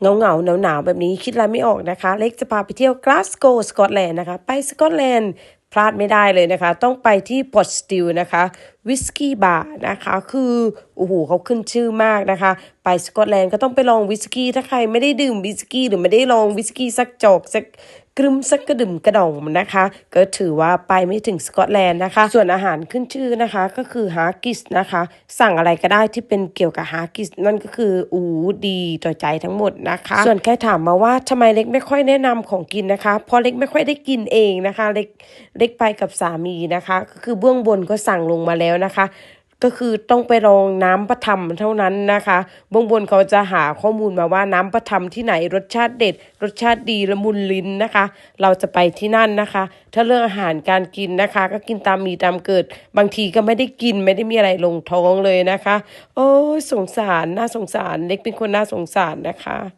เงาเงาหนาวหนาวแบบนี้คิดอะไรไม่ออกนะคะ เล็กจะพาไปเที่ยวกลาสโกสกอตแลนด์นะคะ ไปสกอตแลนด์พลาดไม่ได้เลยนะคะ ต้องไปที่พอตสติลนะคะวิสกี้บาร์นะคะ คือโอ้โหเขาขึ้นชื่อมากนะคะ ไปสกอตแลนด์ก็ต้องไปลองวิสกี้ถ้าใครไม่ได้ดื่มวิสกี้หรือไม่ได้ลองวิสกี้สักจอกสัก กรึมสักกระดื่มกระดองนะคะ ก็ถือว่าไปไม่ถึงสกอตแลนด์นะคะ ส่วนอาหารขึ้นชื่อนะคะก็คือฮากิสนะคะ สั่งอะไรก็ได้ที่เป็นเกี่ยวกับฮากิสนั่นก็คืออูดีต่อใจทั้งหมดนะคะ ส่วนใครถามมาว่าทำไมเล็กไม่ค่อยแนะนำของกินนะคะเพราะเล็กไม่ค่อยได้กินเองนะคะ เล็กเล็กไปกับสามีนะคะ ก็คือเบื้องบนก็สั่งลงมาแล้วนะคะ ก็คือต้องไปลองน้ำประทำเท่านั้นนะคะบื้องบนเขาจะหาข้อมูลมาว่าน้ำประทำที่ไหนรสชาติเด็ด รสชาติดีละมุนลิ้นนะคะ เราจะไปที่นั่นนะคะ ถ้าเรื่องอาหารการกินนะคะ ก็กินตามมีตามเกิด บางทีก็ไม่ได้กินไม่ได้มีอะไรลงท้องเลยนะคะ โอ้ยสงสารน่าสงสารเล็กเป็นคนน่าสงสารนะคะ